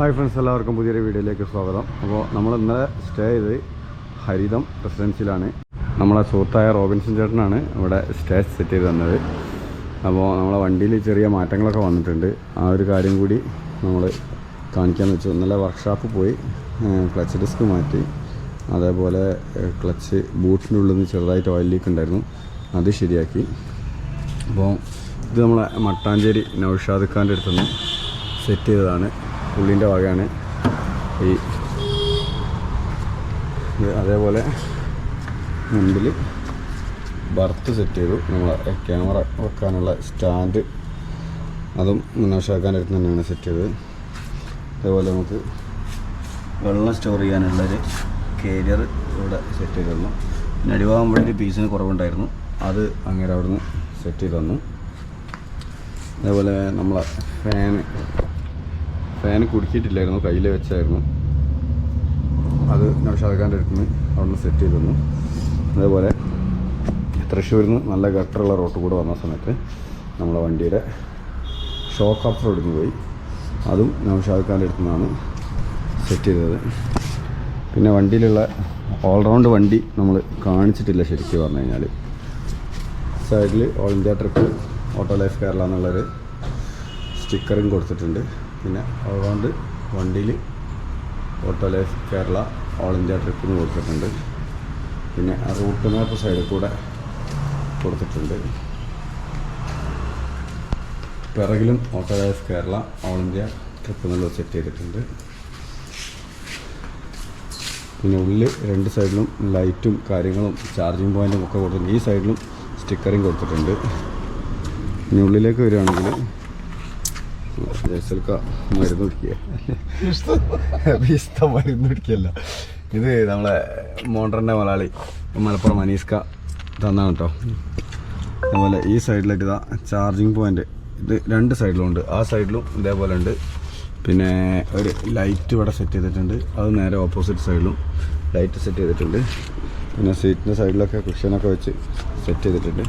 Hi friends എല്ലാവർക്കും പുതിയൊരു വീഡിയോയിലേക്ക് സ്വാഗതം. അപ്പോൾ നമ്മൾ ഇന്നലെ സ്റ്റേ ചെയ്ത് ഹരിതം റെസിഡൻസിലാണ് നമ്മളെ സുഹൃത്തായ റോബിൻസൺ ചേട്ടനാണ് ഇവിടെ സ്റ്റേ സെറ്റ് ചെയ്ത് തന്നത്. അപ്പോൾ നമ്മളെ വണ്ടിയിൽ ചെറിയ മാറ്റങ്ങളൊക്കെ വന്നിട്ടുണ്ട്. ആ ഒരു കാര്യം കൂടി നമ്മൾ കാണിക്കാമെന്ന് വെച്ചു. ഇന്നലെ വർക്ക്ഷോപ്പ് പോയി ക്ലച്ച് ഡിസ്ക് മാറ്റി അതേപോലെ ക്ലച്ച് ബൂട്ടിന്റെ ഉള്ളിൽ നിന്ന് ചെറുതായിട്ട് ഓയിൽ ലീക്ക് ഉണ്ടായിരുന്നു. അത് ശരിയാക്കി. അപ്പോൾ ഇത് നമ്മളെ മട്ടാഞ്ചേരി നൗഷാദ് ഖാന്റെ അടുത്തുനിന്ന് സെറ്റ് ചെയ്തതാണ്. പുള്ളിന്റെ വകയാണ്. ഈ അതേപോലെ മുമ്പിൽ ബർത്ത് സെറ്റ് ചെയ്തു. നമ്മൾ ക്യാമറ വെക്കാനുള്ള സ്റ്റാൻഡ് അതും നൗഷാദ് അടുത്ത് തന്നെയാണ് സെറ്റ് ചെയ്തത്. അതേപോലെ നമുക്ക് വെള്ളം സ്റ്റോർ ചെയ്യാനുള്ളൊരു കേരിയർ ഇവിടെ സെറ്റ് ചെയ്ത് തന്നു പിന്നെ അടിഭാഗം പീസിന് കുറവുണ്ടായിരുന്നു. അത് അങ്ങനെ അവിടുന്ന് സെറ്റ് ചെയ്ത് തന്നു. അതേപോലെ നമ്മളെ ഫാന് ഫാന് കുടിച്ചിട്ടില്ലായിരുന്നു കയ്യിൽ വെച്ചായിരുന്നു. അത് നൗഷാദ് അടുത്ത് നിന്ന് അവിടുന്ന് സെറ്റ് ചെയ്ത് തന്നു. അതേപോലെ തൃശ്ശൂരിൽ നിന്ന് നല്ല ഗട്ടറുള്ള റോട്ട് കൂടെ വന്ന സമയത്ത് നമ്മളെ വണ്ടിയുടെ ഷോക്ക് ഓഫ് റോഡിന് പോയി. അതും നൗഷാദ് ഖാന്റെ അടുത്ത് നിന്നാണ് സെറ്റ് ചെയ്തത്. പിന്നെ വണ്ടിയിലുള്ള ഓൾറൗണ്ട് വണ്ടി നമ്മൾ കാണിച്ചിട്ടില്ല ശരിക്കും പറഞ്ഞു കഴിഞ്ഞാൽ സൈഡിൽ all India trip auto life Kerala എന്നുള്ളൊരു സ്റ്റിക്കറും കൊടുത്തിട്ടുണ്ട്. പിന്നെ അതുകൊണ്ട് വണ്ടിയിൽ auto life Kerala all India ട്രിപ്പിന് കൊടുത്തിട്ടുണ്ട്. പിന്നെ ആ റൂട്ട് മാപ്പ് സൈഡിൽ കൂടെ കൊടുത്തിട്ടുണ്ട്. പിറകിലും auto life Kerala all India trip എന്നുള്ളത് സെറ്റ് ചെയ്തിട്ടുണ്ട്. പിന്നെ ഉള്ളിൽ രണ്ട് സൈഡിലും ലൈറ്റും കാര്യങ്ങളും ചാർജിങ് പോയിന്റും ഒക്കെ കൊടുത്തിട്ടുണ്ട്. ഈ സൈഡിലും സ്റ്റിക്കറിങ് കൊടുത്തിട്ടുണ്ട്. ഇനി ഉള്ളിലേക്ക് വരികയാണെങ്കിൽ ജയ്സൽക്ക മരുന്ന് കുടിക്കുക ഇഷ്ടം മരുന്ന് കുടിക്കല്ല ഇത് നമ്മളെ മോണ്ടറിന്റെ മലയാളി മലപ്പുറം അനീസ്ക തന്നാണ് കേട്ടോ അതുപോലെ ഈ സൈഡിലായിട്ട് ഇതാ ചാർജിങ് പോയിന്റ്. ഇത് രണ്ട് സൈഡിലും ഉണ്ട്. ആ സൈഡിലും ഇതേപോലെ ഉണ്ട്. പിന്നെ ഒരു ലൈറ്റ് ഇവിടെ സെറ്റ് ചെയ്തിട്ടുണ്ട്. അത് നേരെ ഓപ്പോസിറ്റ് സൈഡിലും ലൈറ്റ് സെറ്റ് ചെയ്തിട്ടുണ്ട്. പിന്നെ സീറ്റിന്റെ സൈഡിലൊക്കെ കുഷ്യനൊക്കെ വെച്ച് സെറ്റ് ചെയ്തിട്ടുണ്ട്.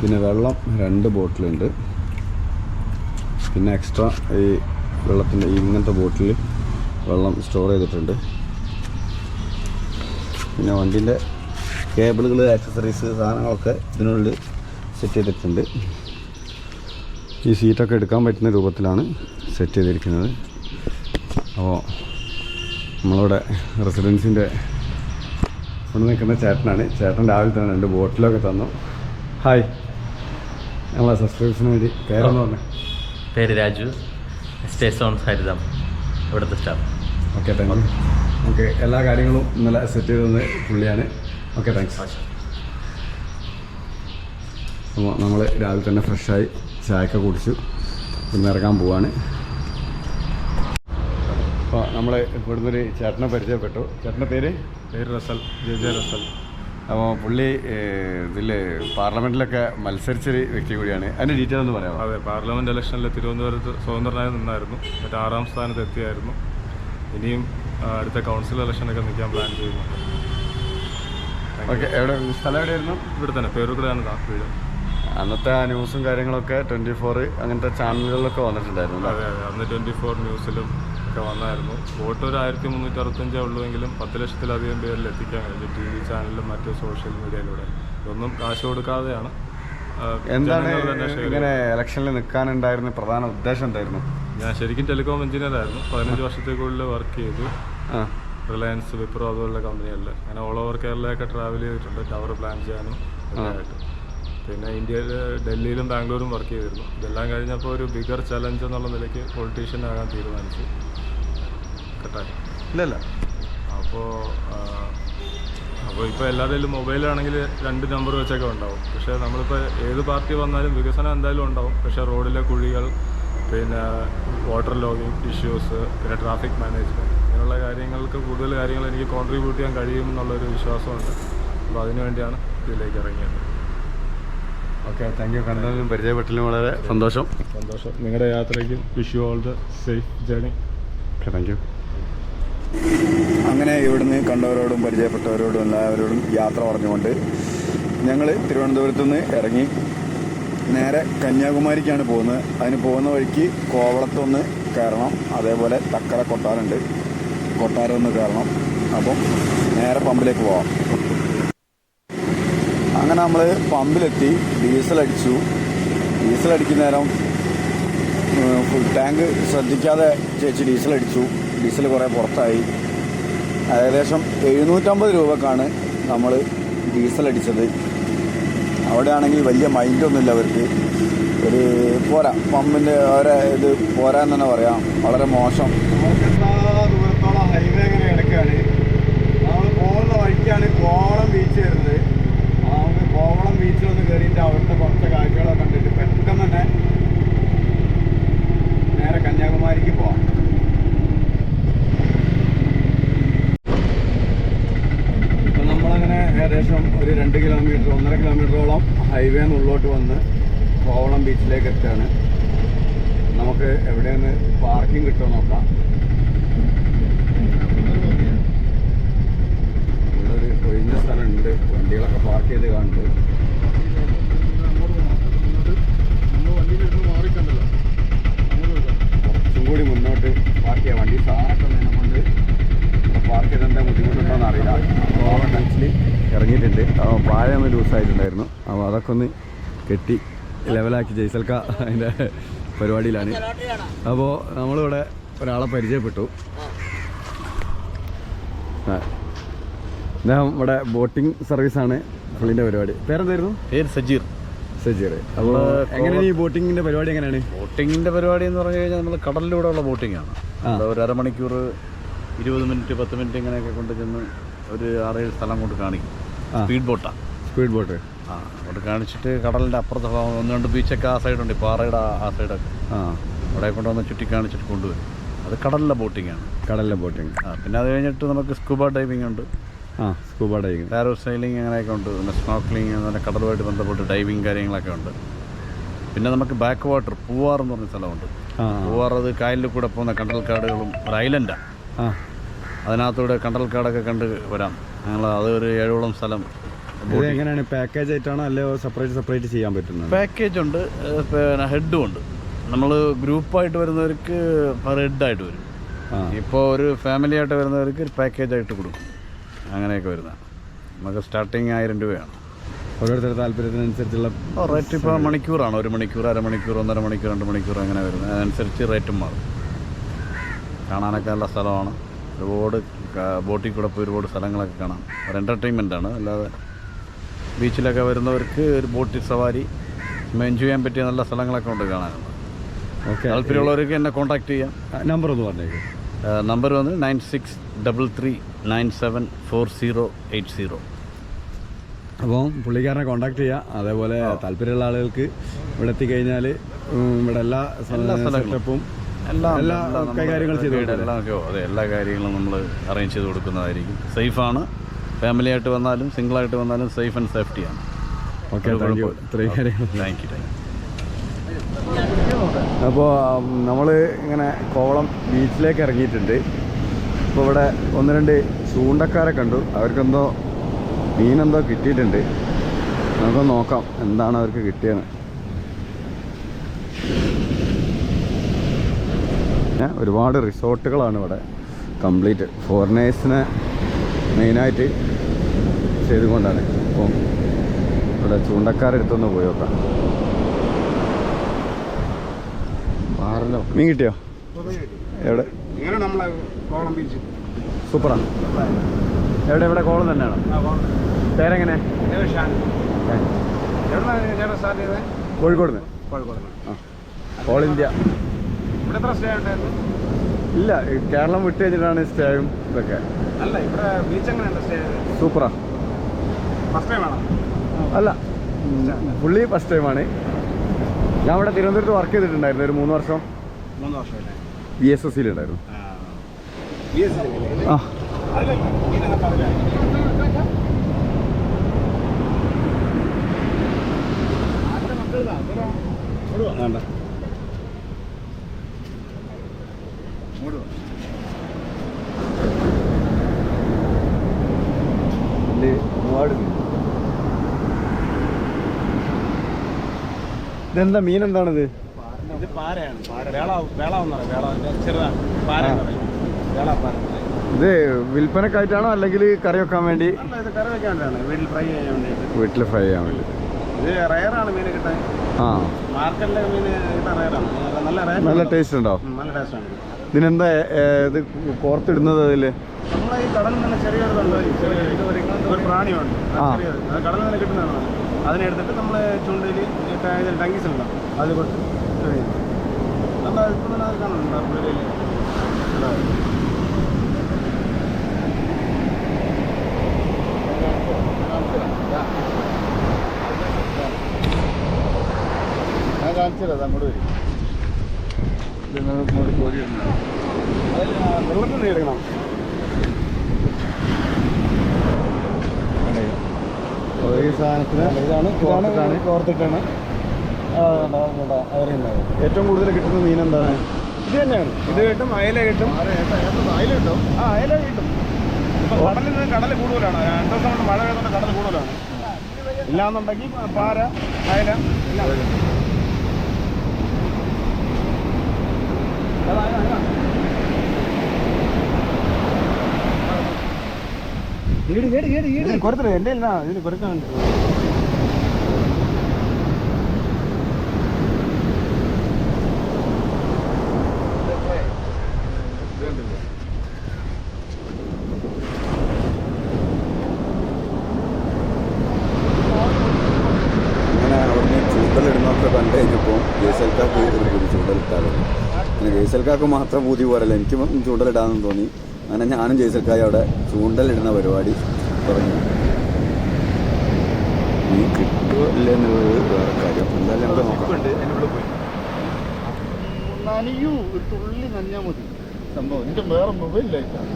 പിന്നെ വെള്ളം രണ്ട് ബോട്ടിലുണ്ട്. പിന്നെ എക്സ്ട്രാ ഈ വെള്ളത്തിന്റെ ഇങ്ങനത്തെ ബോട്ടിൽ വെള്ളം സ്റ്റോർ ചെയ്തിട്ടുണ്ട്. പിന്നെ വണ്ടീന്റെ കേബിളുകൾ ആക്സസറീസ് സാധനങ്ങളൊക്കെ ഇതിനുള്ളിൽ സെറ്റ് ചെയ്തിട്ടുണ്ട്. ഈ സീറ്റൊക്കെ എടുക്കാൻ പറ്റുന്ന രൂപത്തിലാണ് സെറ്റ് ചെയ്തിരിക്കുന്നത്. അപ്പോൾ നമ്മളിവിടെ റെസിഡൻസിന്റെ ഇവിടെ നിൽക്കുന്ന ചേട്ടനാണ്. ചേട്ടൻ രാവിലെ തന്നെ രണ്ട് ബോട്ടിലൊക്കെ തന്നു. ഹായ് നമ്മളെ സബ്സ്ക്രൈബേഴ്സിന് വേണ്ടി പേരെന്ന് പറഞ്ഞു. പേര് രാജു സ്റ്റേ ഓൺ ഹരിതം ഇവിടുത്തെ staff. Okay thank you okay എല്ലാ കാര്യങ്ങളും ഇന്നലെ സെറ്റ് ചെയ്തത് പുള്ളിയാണ്. ഓക്കെ താങ്ക്സ് അപ്പോൾ നമ്മൾ രാവിലെ തന്നെ ഫ്രഷായി ചായയൊക്കെ കുടിച്ചു. ഇന്ന് ഇറങ്ങാൻ പോവാണ്. അപ്പോൾ നമ്മൾ ഇവിടുന്ന് ഒരു ചേട്ടനെ പരിചയപ്പെട്ടു. ചേട്ടന്റെ പേര്? പേര് റസൽ ജെ ജെ റസൽ. അപ്പോൾ പുള്ളി ഇതിൽ പാർലമെന്റിലൊക്കെ മത്സരിച്ചൊരു വ്യക്തി കൂടിയാണ്. അതിന്റെ ഡീറ്റെയിൽ ഒന്ന് പറയാം അതെ പാർലമെന്റ് ഇലക്ഷനിൽ തിരുവനന്തപുരത്ത് സ്വതന്ത്രനായി നിന്നായിരുന്നു. മറ്റേ ആറാം സ്ഥാനത്ത് എത്തിയായിരുന്നു. ഇനിയും അടുത്ത കൗൺസിൽ ഇലക്ഷനൊക്കെ നിൽക്കാൻ പ്ലാൻ ചെയ്യുന്നു. ഓക്കെ എവിടെ സ്ഥലം എവിടെയായിരുന്നു? ഇവിടെ തന്നെ പേരുകൂടെയാണ് താ വീട്. അന്നത്തെ ആ ന്യൂസും കാര്യങ്ങളൊക്കെ ട്വന്റി ഫോർ അങ്ങനത്തെ ചാനലുകളിലൊക്കെ വന്നിട്ടുണ്ടായിരുന്നു അതെ അതെ അന്ന് ട്വന്റി ഫോർ ന്യൂസിലും ഒക്കെ വന്നായിരുന്നു. വോട്ട് ഒരു ആയിരത്തി മുന്നൂറ്റി അറുപത്തഞ്ചേ ഉള്ളുവെങ്കിലും പത്ത് ലക്ഷത്തിലധികം പേരിൽ എത്തിക്കാൻ കഴിഞ്ഞു. ടി വി ചാനലിലും മറ്റ് സോഷ്യൽ മീഡിയയിലൂടെ. ഇതൊന്നും കാശ് കൊടുക്കാതെയാണ്. എന്താണ് ഇങ്ങനെ ഇലക്ഷനിൽ നിൽക്കാനുണ്ടായിരുന്ന പ്രധാന ഉദ്ദേശം എന്തായിരുന്നു? ഞാൻ ശരിക്കും ടെലികോം എഞ്ചിനീയർ ആയിരുന്നു. പതിനഞ്ച് വർഷത്തേക്കുള്ളിൽ വർക്ക് ചെയ്തു. റിലയൻസ് വിപ്രോ അതുപോലുള്ള കമ്പനികളിൽ അങ്ങനെ ഓൾ ഓവർ കേരളയൊക്കെ ട്രാവൽ ചെയ്തിട്ടുണ്ട്. ടവർ പ്ലാൻ ചെയ്യാനും ആയിട്ട്. പിന്നെ ഇന്ത്യയിൽ ഡൽഹിയിലും ബാംഗ്ലൂരും വർക്ക് ചെയ്തിരുന്നു. ഇതെല്ലാം കഴിഞ്ഞപ്പോൾ ഒരു ബിഗർ ചലഞ്ച് എന്നുള്ള നിലയ്ക്ക് പൊളിറ്റീഷ്യൻ ആകാൻ തീരുമാനിച്ചു. കട്ടായി ഇല്ലല്ല. അപ്പോൾ അപ്പോൾ ഇപ്പോൾ എല്ലാവരുടെയും മൊബൈലാണെങ്കിൽ രണ്ട് നമ്പർ വെച്ചൊക്കെ ഉണ്ടാവും. പക്ഷേ നമ്മളിപ്പോൾ ഏത് പാർട്ടി വന്നാലും വികസനം എന്തായാലും ഉണ്ടാവും. പക്ഷേ റോഡിലെ കുഴികൾ പിന്നെ വാട്ടർ ലോഗിങ് ഇഷ്യൂസ് പിന്നെ ട്രാഫിക് മാനേജ്മെന്റ് ഇങ്ങനെയുള്ള കാര്യങ്ങൾക്ക് കൂടുതൽ കാര്യങ്ങൾ എനിക്ക് കോൺട്രിബ്യൂട്ട് ചെയ്യാൻ കഴിയും എന്നുള്ളൊരു വിശ്വാസമുണ്ട്. അപ്പോൾ അതിനുവേണ്ടിയാണ് ഇതിലേക്ക് ഇറങ്ങിയത്. ഓക്കെ താങ്ക് യു കണ്ടതിനും പരിചയപ്പെട്ടിലും വളരെ സന്തോഷം. സന്തോഷം. നിങ്ങളുടെ യാത്രയ്ക്ക് wish you all the safe journey okay thank you അങ്ങനെ ഇവിടുന്ന് കണ്ടവരോടും പരിചയപ്പെട്ടവരോടും എല്ലാവരോടും യാത്ര പറഞ്ഞുകൊണ്ട് ഞങ്ങൾ തിരുവനന്തപുരത്ത് നിന്ന് ഇറങ്ങി നേരെ കന്യാകുമാരിക്കാണ് പോകുന്നത്. അതിന് പോകുന്ന വഴിക്ക് കോവളത്തൊന്ന് കയറണം. അതേപോലെ തക്കര കൊട്ടാരുണ്ട് കൊട്ടാരം ഒന്ന് കയറണം. അപ്പം നേരെ പമ്പിലേക്ക് പോവാം. അങ്ങനെ നമ്മൾ പമ്പിലെത്തി. ഡീസൽ അടിച്ചു. ഡീസൽ അടിക്കുന്ന നേരം ഫുൾ ടാങ്ക് ശ്രദ്ധിക്കാതെ ചേച്ചി ഡീസൽ അടിച്ചു. ഡീസൽ കുറേ പുറത്തായി. ഏകദേശം എഴുന്നൂറ്റമ്പത് രൂപക്കാണ് നമ്മൾ ഡീസൽ അടിച്ചത്. അവിടെ ആണെങ്കിൽ വലിയ മൈൻഡൊന്നുമില്ല അവർക്ക്. ഒരു പോരാ പമ്പിന്റെ അവരെ ഇത് പോരാ തന്നെ പറയാം. വളരെ മോശം. ദൂരത്തോളം ഹൈവേ കോവളം ബീച്ച് വരുന്നത്. നമുക്ക് കോവളം ബീച്ചിലൊന്ന് കയറിയിട്ട് അവിടുത്തെ കുറച്ച് കാഴ്ചകളൊക്കെ കണ്ടിട്ട് പെട്ടെന്ന് തന്നെ നേരെ കന്യാകുമാരിക്ക് പോവാം ഇപ്പം നമ്മളങ്ങനെ ഏകദേശം ഒരു രണ്ട് കിലോമീറ്റർ ഒന്നര കിലോമീറ്ററോളം ഹൈവേ ഉള്ളോട്ട് വന്ന് കോവളം ബീച്ചിലേക്ക് എത്തുകയാണ് നമുക്ക് എവിടെയൊന്ന് പാർക്കിംഗ് കിട്ടുമോ നോക്കാം ഇവിടെ ഒരു ഒഴിഞ്ഞ സ്ഥലമുണ്ട് വണ്ടികളൊക്കെ പാർക്ക് ചെയ്ത് കാണുന്നുണ്ട് കുറച്ചും കൂടി മുന്നോട്ട് പാർക്ക് ചെയ്യാം വണ്ടി സാറൊക്കെ വേണം കൊണ്ട് പാർക്ക് ചെയ്തതിന്റെ ബുദ്ധിമുട്ടുണ്ടോയെന്ന് അറിയില്ല അപ്പോൾ ബീച്ചിൽ ഇറങ്ങിയിട്ടുണ്ട് അപ്പോൾ പായ ഒന്ന് ലൂസായിട്ടുണ്ടായിരുന്നു അപ്പോൾ അതൊക്കെ ഒന്ന് കെട്ടി ലെവലാക്കി ജയ്സൽക്ക അതിന്റെ പരിപാടിയിലാണ്. അപ്പോൾ നമ്മളിവിടെ ഒരാളെ പരിചയപ്പെട്ടു. അദ്ദേഹം ഇവിടെ ബോട്ടിംഗ് സർവീസാണ് പുള്ളിന്റെ പരിപാടി. പേരെന്തായിരുന്നു? പേര് സജീർ. സജീർ. അപ്പോൾ എങ്ങനെയാണ് ഈ ബോട്ടിങ്ങിന്റെ പരിപാടി എങ്ങനെയാണ്? ബോട്ടിങ്ങിന്റെ പരിപാടി എന്ന് പറഞ്ഞു കഴിഞ്ഞാൽ നമ്മൾ കടലിലൂടെ ഉള്ള ബോട്ടിങ്ങാണ് ഒരു അരമണിക്കൂർ ഇരുപത് മിനിറ്റ് പത്ത് മിനിറ്റ് ഇങ്ങനെയൊക്കെ കൊണ്ട് ചെന്ന് ഒരു ആറേഴ് സ്ഥലം കൊണ്ട് കാണിക്കും. സ്പീഡ് ബോട്ടാണ് സ്പീഡ് ബോട്ട് ആ അവിടെ കാണിച്ചിട്ട് കടലിന്റെ അപ്പുറത്തെ ഭാഗം ഒന്ന് രണ്ട് ബീച്ചൊക്കെ ആ സൈഡുണ്ട് പാറയുടെ ആ- സൈഡൊക്കെ. ആ. അവിടെ കൊണ്ടുവന്ന് ചുറ്റി കാണിച്ചിട്ട് കൊണ്ടുവരും. അത് കടലിലെ ബോട്ടിങ്ങാണ് കടലിലെ ബോട്ടിങ് ആ പിന്നെ അത് കഴിഞ്ഞിട്ട് നമുക്ക് സ്കൂബ ഡൈവിംഗ് ഉണ്ട്. ആ സ്കൂബ ഡൈവിങ് പാരോ സൈലിംഗ് അങ്ങനെയൊക്കെ ഉണ്ട്. പിന്നെ സ്നോക്ലിംഗ് അങ്ങനെ കടലുമായിട്ട് ബന്ധപ്പെട്ട് ഡൈവിങ് കാര്യങ്ങളൊക്കെ ഉണ്ട്. പിന്നെ നമുക്ക് ബാക്ക് വാട്ടർ പൂവാർ എന്ന് പറഞ്ഞ സ്ഥലമുണ്ട്. ആ. പൂവാർ അത് കായലിൽ കൂടെ പോകുന്ന കണ്ടൽക്കാടുകളും ഒരു ഐലൻഡാണ് ആ. അതിനകത്തൂടെ കണ്ടൽക്കാടൊക്കെ കണ്ട് വരാം. ഞങ്ങൾ അത് ഒരു ഏഴോളം സ്ഥലം ഇത് എങ്ങനെയാണ്? പാക്കേജ് ആയിട്ടാണോ അല്ലയോ സെപ്പറേറ്റ് സെപ്പറേറ്റ് ചെയ്യാൻ പറ്റുന്നത്? പാക്കേജ് ഉണ്ട്. പിന്നെ ഹെഡും ഉണ്ട്. നമ്മൾ ഗ്രൂപ്പായിട്ട് വരുന്നവർക്ക് പെർ ഹെഡായിട്ട് വരും. ഇപ്പോൾ ഒരു ഫാമിലി ആയിട്ട് വരുന്നവർക്ക് ഒരു പാക്കേജ് ആയിട്ട് കൊടുക്കും. അങ്ങനെയൊക്കെ വരുന്നത് നമുക്ക് സ്റ്റാർട്ടിങ് ആയിരം രൂപയാണ്. ഓരോരുത്തരുടെ താല്പര്യത്തിനനുസരിച്ചുള്ള റേറ്റ് ഇപ്പോൾ മണിക്കൂറാണ്. ഒരു മണിക്കൂർ അരമണിക്കൂർ ഒന്നര മണിക്കൂർ രണ്ട് മണിക്കൂർ അങ്ങനെ വരുന്നത്. അതനുസരിച്ച് റേറ്റും മാറും. കാണാനൊക്കെ നല്ല സ്ഥലമാണ്. ഒരുപാട് ബോട്ടിൽ കൂടെ പോയി ഒരുപാട് സ്ഥലങ്ങളൊക്കെ കാണാം. ഒരു എന്റർടൈൻമെന്റ് ആണ്. അല്ലാതെ ബീച്ചിലൊക്കെ വരുന്നവർക്ക് ഒരു ബോട്ടിൽ സവാരി എൻജോയ് ചെയ്യാൻ പറ്റിയ നല്ല സ്ഥലങ്ങളൊക്കെ ഉണ്ട് കാണാനുള്ളത് ഓക്കെ. താല്പര്യമുള്ളവർക്ക് എന്നെ കോൺടാക്ട് ചെയ്യാം. നമ്പർ ഒന്ന് പറഞ്ഞേക്കും. നമ്പർ വന്ന് nine six double three nine seven four zero eight zero. അപ്പോൾ പുള്ളിക്കാരനെ കോൺടാക്ട് ചെയ്യാം. അതേപോലെ താല്പര്യമുള്ള ആളുകൾക്ക് ഇവിടെ എത്തിക്കഴിഞ്ഞാൽ ഇവിടെ എല്ലാ. സെറ്റപ്പും എല്ലാം എല്ലാ കാര്യങ്ങളും ചെയ്ത് എല്ലാം അതെ എല്ലാ കാര്യങ്ങളും നമ്മൾ അറേഞ്ച് ചെയ്ത് കൊടുക്കുന്നതായിരിക്കും. സേഫാണ് ഫാമിലി ആയിട്ട് വന്നാലും സിംഗിൾ ആയിട്ട് വന്നാലും സേഫ് ആൻഡ് സേഫ്റ്റിയാണ് ഓക്കെ താങ്ക് യു. ഇത്രയും കാര്യങ്ങൾ. താങ്ക് യു താങ്ക് അപ്പോൾ നമ്മൾ ഇങ്ങനെ കോവളം ബീച്ചിലേക്ക് ഇറങ്ങിയിട്ടുണ്ട്. അപ്പോൾ ഇവിടെ ഒന്ന് രണ്ട് ചൂണ്ടക്കാരെ കണ്ടു. അവർക്കെന്തോ മീനെന്തോ കിട്ടിയിട്ടുണ്ട്. നമുക്ക് നോക്കാം എന്താണ് അവർക്ക് കിട്ടിയത് ഒരുപാട് റിസോർട്ടുകളാണ് ഇവിടെ കംപ്ലീറ്റ്. ഫോറിനേഴ്സിനെ മെയിനായിട്ട് ചെയ്തുകൊണ്ടാണ്. അപ്പം ഇവിടെ ചൂണ്ടക്കാരെടുത്തൊന്ന് പോയി നോക്കാം. മീൻ കിട്ടിയോ? എവിടെ? സൂപ്പറാണ് സൂപ്പറാ. എവിടെ എവിടെ കോളം തന്നെയാണോ? പേരെങ്ങനെ? കോഴിക്കോട് നിന്ന് ഓൾ ഇന്ത്യ ഇല്ല കേരളം വിട്ട് കഴിഞ്ഞിട്ടാണ് സ്റ്റേയും ഇതൊക്കെ. സൂപ്പറാണ് സൂപ്പറാ. അല്ല. പുള്ളി ഫസ്റ്റ് ടൈമാണ് ഞാൻ ഇവിടെ തിരുവനന്തപുരത്ത് വർക്ക് ചെയ്തിട്ടുണ്ടായിരുന്നു ഒരു മൂന്ന് വർഷം. മൂന്ന് വർഷമല്ലേ? ബി എസ് എസ് സിയിലുണ്ടായിരുന്നു ആ. വേണ്ട. മൂവാട് ഇതെന്താ മീൻ എന്താണിത്? ഇത് പാരയാണ് പാര വേള വേള വേള ചെറുതാണ് പാര എന്ന് പറയും. വേള പാര. ഇത് വിൽപ്പനക്കായിട്ടാണോ അല്ലെങ്കിൽ കറി വെക്കാൻ വേണ്ടി? ഇത് കറി വീട്ടിൽ ഫ്രൈ ചെയ്യാൻ വേണ്ടിയിട്ട്. വീട്ടിൽ ഫ്രൈ ചെയ്യാൻ വേണ്ടി. ഇത് റയറാണ് മീൻ കിട്ടാൻ. ആ. മാർക്കറ്റിലെ മീൻ കിട്ടാൻ റയറാണ് നല്ല റയർ നല്ല ടേസ്റ്റ് ഉണ്ടോ? നല്ല ടേസ്റ്റ് ഇത് ഇതിനെന്താ ഇത് കോർത്തിടുന്നത് അതിൽ നമ്മളെ ഈ കടലിൽ നിന്ന് ചെറിയൊരു ചെറിയ ഒരു ഒരു പ്രാണിയുണ്ട്. ആ. ചെറിയത് അത് കടലിൽ നിന്ന് കിട്ടുന്നതാണ്. അത്. അതിനെ എടുത്തിട്ട് നമ്മൾ ചൂണ്ടയിൽ ടാങ്കീസ് ഉണ്ടാവും അത് കൊടുത്ത് നമ്മൾ ഇപ്പം തന്നെ അത് കാണുന്നുണ്ട് പുഴയിൽ ഞാൻ കാണിച്ചത് അങ്ങോട്ട് വരും വെള്ളത്തിൽ നിന്ന് എടുക്കണം ഈ സാധനത്തിന്. ഇതാണ് കോർത്തിട്ടാണ്. കോർത്തിട്ടാണ്. ഏറ്റവും കൂടുതൽ കിട്ടുന്ന മീൻ എന്താണ്? ഇത് തന്നെയാണ്. ഇത് കിട്ടും അയല കിട്ടും. അയല കിട്ടും. ആ അയല കിട്ടും. ഇപ്പൊ കടലിൽ നിന്ന് കടൽ കൂടുതലാണ്. രണ്ടു ദിവസം കൊണ്ട് മഴ പെയ്തുകൊണ്ട് കടൽ കൂടുതലാണ്. ഇല്ലാന്നുണ്ടെങ്കിൽ പാര അയല എല്ലാം കിട്ടും. അതാ, അതാ, അതാ. ഇതിന് കൊരുത്തത് എന്റെ ഇല്ല ഇതിന് കൊരുക്കാൻ അങ്ങനെ അവിടുന്ന് ചൂണ്ടലിടുന്നൊക്കെ കണ്ടു കഴിഞ്ഞപ്പോൾ ജയ്സൽക്കാക്ക് ഒരു പുതിയ ചൂണ്ടലിട്ടാലോ അങ്ങനെ ജയ്സൽക്കാക്ക് മാത്രം പുതിയ പോരല്ല. എനിക്കും ചൂണ്ടലിടാമെന്ന് തോന്നി. അങ്ങനെ ഞാനും ജയ്സൽക്കായി അവിടെ ചൂണ്ടലിടുന്ന പരിപാടി തുടങ്ങി. നീ കിട്ടുമോ ഇല്ലെന്നുള്ളത് വേറെ കാര്യം. എന്തായാലും നമുക്ക് നോക്കാം. തുള്ളി നനഞ്ഞാൽ മതി. സംഭവം. എനിക്ക് വേറെ മൊബൈലില്ല ഞാൻ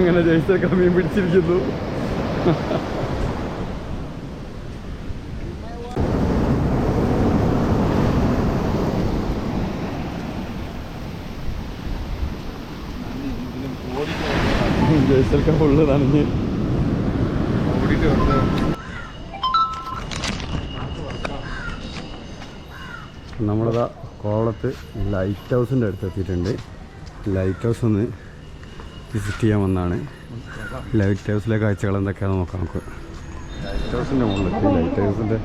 അങ്ങനെ ജയിച്ചൊക്കെ മീൻ പിടിച്ചിരിക്കുന്നു. ജയ്സൽക്ക ഫുള്ള് നനഞ്ഞ്. നമ്മളിതാ കോവളത്ത് ലൈറ്റ് ഹൗസിന്റെ അടുത്ത് എത്തിയിട്ടുണ്ട് ലൈറ്റ് ഹൗസ് ഒന്ന് വിസിറ്റ് ചെയ്യാൻ വന്നതാണ് ലൈറ്റ് ഹൗസിലെ കാഴ്ചകൾ എന്തൊക്കെയാണെന്ന് നോക്കാം നമുക്ക്. ലൈറ്റ് ഹൗസിന്റെ മുകളിലെത്തി ലൈറ്റ് ഹൗസിന്റെ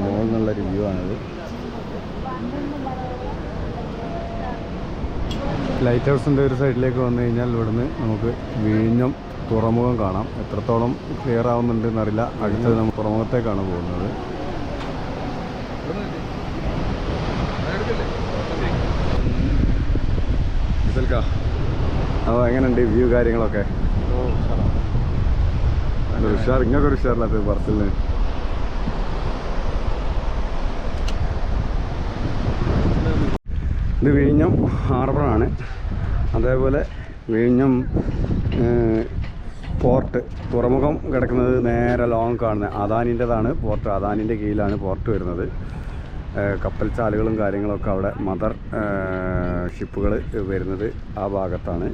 മുകളിൽ നിന്നുള്ള വ്യൂ ആണിത്. ലൈറ്റ് ഹൗസിന്റെ ഒരു സൈഡിലേക്ക് വന്നു കഴിഞ്ഞാൽ ഇവിടുന്ന് നമുക്ക് വിഴിഞ്ഞം തുറമുഖം കാണാം. എത്രത്തോളം ക്ലിയർ ആവുന്നുണ്ട് എന്നറിയില്ല അടുത്തത് നമ്മൾ തുറമുഖത്തേക്കാണ് പോകുന്നത്. അപ്പോൾ എങ്ങനെയുണ്ട് വ്യൂ കാര്യങ്ങളൊക്കെ? ഉഷാർ ഇങ്ങൊക്കെ ഒരു ഉഷാറില്ലാത്ത പറച്ചിൽ ഇത് വിഴിഞ്ഞം ഹാർബറാണ്. അതേപോലെ വിഴിഞ്ഞം പോർട്ട്. തുറമുഖം കിടക്കുന്നത് നേരെ ലോങ് കാണുന്നത് അദാനിന്റെതാണ് പോർട്ട്. അദാനിന്റെ കീഴിലാണ് പോർട്ട് വരുന്നത്. കപ്പൽ ചാലുകളും കാര്യങ്ങളൊക്കെ അവിടെ മദർ ഷിപ്പുകൾ വരുന്നത് ആ ഭാഗത്താണ്.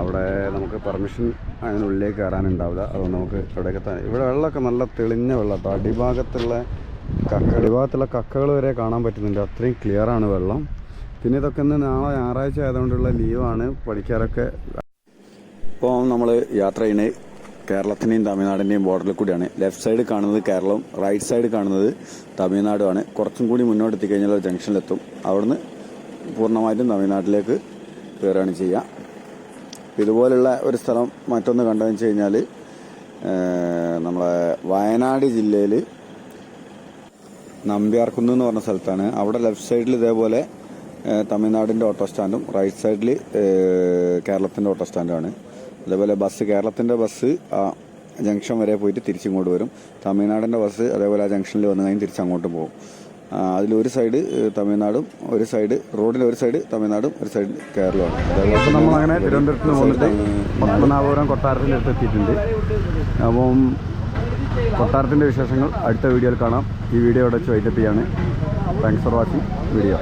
അവിടെ നമുക്ക് പെർമിഷൻ അതിനുള്ളിലേക്ക് കയറാനുണ്ടാവില്ല. അതുകൊണ്ട് നമുക്ക് ഇവിടേക്ക് തന്നെ ഇവിടെ വെള്ളമൊക്കെ നല്ല തെളിഞ്ഞ വെള്ളം കേട്ടോ അടിഭാഗത്തുള്ള കക്ക അടിഭാഗത്തുള്ള കക്കകൾ വരെ കാണാൻ പറ്റുന്നുണ്ട്. അത്രയും ക്ലിയർ ആണ് വെള്ളം. പിന്നെ ഇതൊക്കെ ഇന്ന് നാളെ ഞായറാഴ്ച ആയതുകൊണ്ടുള്ള ലീവാണ് പഠിക്കാറൊക്കെ ഇപ്പോൾ നമ്മൾ യാത്ര ചെയ്യണേ കേരളത്തിന്റെയും തമിഴ്നാടിന്റെയും ബോർഡറിൽ കൂടിയാണ്. ലെഫ്റ്റ് സൈഡ് കാണുന്നത് കേരളവും റൈറ്റ് സൈഡ് കാണുന്നത് തമിഴ്നാടുമാണ്. കുറച്ചും കൂടി മുന്നോട്ട് എത്തിക്കഴിഞ്ഞാൽ ജംഗ്ഷനിലെത്തും അവിടുന്ന് പൂർണമായിട്ടും തമിഴ്നാട്ടിലേക്ക് കയറുകയാണ് ചെയ്യുക. ഇതുപോലുള്ള ഒരു സ്ഥലം മറ്റൊന്ന് കണ്ടതെന്ന് വെച്ച് കഴിഞ്ഞാൽ നമ്മളെ വയനാട് ജില്ലയിൽ നമ്പ്യാർക്കുന്ന് എന്ന് പറഞ്ഞ സ്ഥലത്താണ്. അവിടെ ലെഫ്റ്റ് സൈഡിൽ ഇതേപോലെ തമിഴ്നാടിന്റെ ഓട്ടോ സ്റ്റാൻഡും റൈറ്റ് സൈഡിൽ കേരളത്തിന്റെ ഓട്ടോ സ്റ്റാൻഡുമാണ്. അതേപോലെ ബസ് കേരളത്തിന്റെ ബസ് ആ ജംഗ്ഷൻ വരെ പോയിട്ട് തിരിച്ചിങ്ങോട്ട് വരും. തമിഴ്നാടിന്റെ ബസ് അതേപോലെ ആ ജംഗ്ഷനിൽ വന്നു കഴിഞ്ഞാൽ തിരിച്ചങ്ങോട്ട് പോകും. അതിലൊരു സൈഡ് തമിഴ്നാടും ഒരു സൈഡ് റോഡിന്റെ ഒരു സൈഡ് തമിഴ്നാടും ഒരു സൈഡ് കേരളമാണ് അപ്പോൾ നമ്മളങ്ങനെ തിരുവനന്തപുരത്ത് നിന്ന് വന്നിട്ട് പത്മനാഭപുരം കൊട്ടാരത്തിന്റെ അടുത്ത് എത്തിയിട്ടുണ്ട്. അപ്പം കൊട്ടാരത്തിന്റെ വിശേഷങ്ങൾ അടുത്ത വീഡിയോയിൽ കാണാം. ഈ വീഡിയോ ഇവിടെ വെച്ച് വൈൻഡപ്പ് ചെയ്യാണ് താങ്ക്സ് ഫോർ വാച്ചിങ് വീഡിയോ